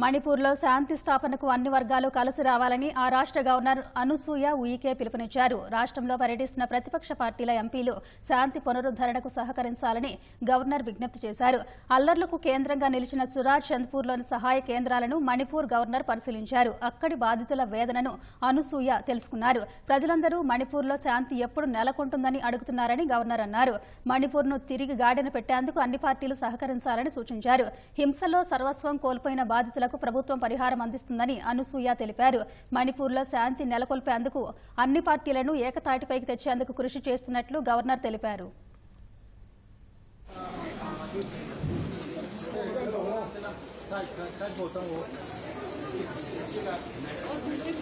మణిపూర్లో శాంతి స్థాపనకు అన్ని వర్గాలు కలిసి రావాలని ఆ రాష్ట్ర గవర్నర్ అనుసూయ ఉయికే పిలుపునిచ్చారు. రాష్ట్రంలో పర్యటిస్తున్న ప్రతిపక్ష పార్టీల ఎంపీలు శాంతి పునరుద్దరణకు సహకరించాలని గవర్నర్ విజ్ఞప్తి చేశారు. అల్లర్లకు కేంద్రంగా నిలిచిన చురాజ్ చంద్పూర్లోని సహాయ కేంద్రాలను మణిపూర్ గవర్నర్ పరిశీలించారు. అక్కడి బాధితుల వేదనను అనుసూయ తెలుసుకున్నారు. ప్రజలందరూ మణిపూర్లో శాంతి ఎప్పుడు నెలకొంటుందని అడుగుతున్నారని గవర్నర్ అన్నారు. మణిపూర్ను తిరిగి గాడిన పెట్టేందుకు అన్ని పార్టీలు సహకరించాలని సూచించారు. హింసలో సర్వస్వం కోల్పోయిన బాధితులు బాధితులకు ప్రభుత్వం పరిహారం అందిస్తుందని అనసూయ తెలిపారు. మణిపూర్లో శాంతి నెలకొల్పేందుకు అన్ని పార్టీలను ఏకతాటిపైకి తెచ్చేందుకు కృషి చేస్తున్నట్లు గవర్నర్ తెలిపారు. Mai